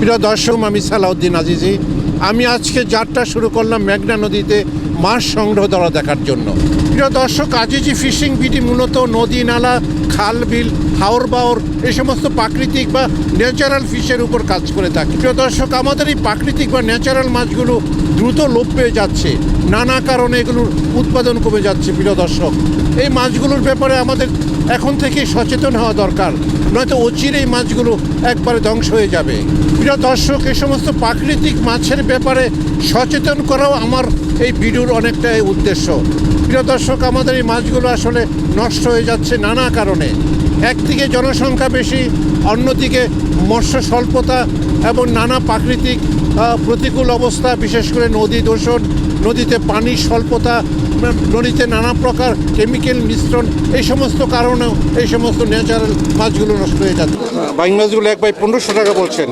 প্রিয় দর্শক, আমি সালাউদ্দিন আজিজি। আমি আজকে যাত্রা শুরু করলাম মেঘনা নদীতে মাছ সংগ্রহ ধরা দেখার জন্য। প্রিয় দর্শক, আজিজি ফিশিং বিটি মূলত নদী নালা, খাল বিল, হাওর বাওর, এই সমস্ত প্রাকৃতিক বা ন্যাচারাল ফিশের উপর কাজ করে থাকে। প্রিয় দর্শক, আমাদের এই প্রাকৃতিক বা ন্যাচারাল মাছগুলো দ্রুত লোপ পেয়ে যাচ্ছে। নানা কারণে এগুলোর উৎপাদন কমে যাচ্ছে, প্রিয় দর্শক। এই মাছগুলোর ব্যাপারে আমাদের এখন থেকে সচেতন হওয়া দরকার, নয়তো অচিরেই মাছগুলো একবারে ধ্বংস হয়ে যাবে। প্রিয় দর্শক এই সমস্ত প্রাকৃতিক মাছের ব্যাপারে সচেতন করাও আমার এই ভিডিওর অনেকটাই উদ্দেশ্য। প্রিয় দর্শক, আমাদের এই মাছগুলো আসলে নষ্ট হয়ে যাচ্ছে নানা কারণে। একদিকে জনসংখ্যা বেশি, অন্যদিকে মৎস্য স্বল্পতা এবং নানা প্রাকৃতিক প্রতিকূল অবস্থা, বিশেষ করে নদী দূষণ, নদীতে পানির স্বল্পতা নদীতে নানা প্রকার কেমিক্যাল মিশ্রণ, এই সমস্ত কারণেও এই সমস্ত ন্যাচারাল মাছগুলো নষ্ট হয়ে যাচ্ছে। বাইং মাছগুলো এক বাই পনেরোশো টাকা বলছেন।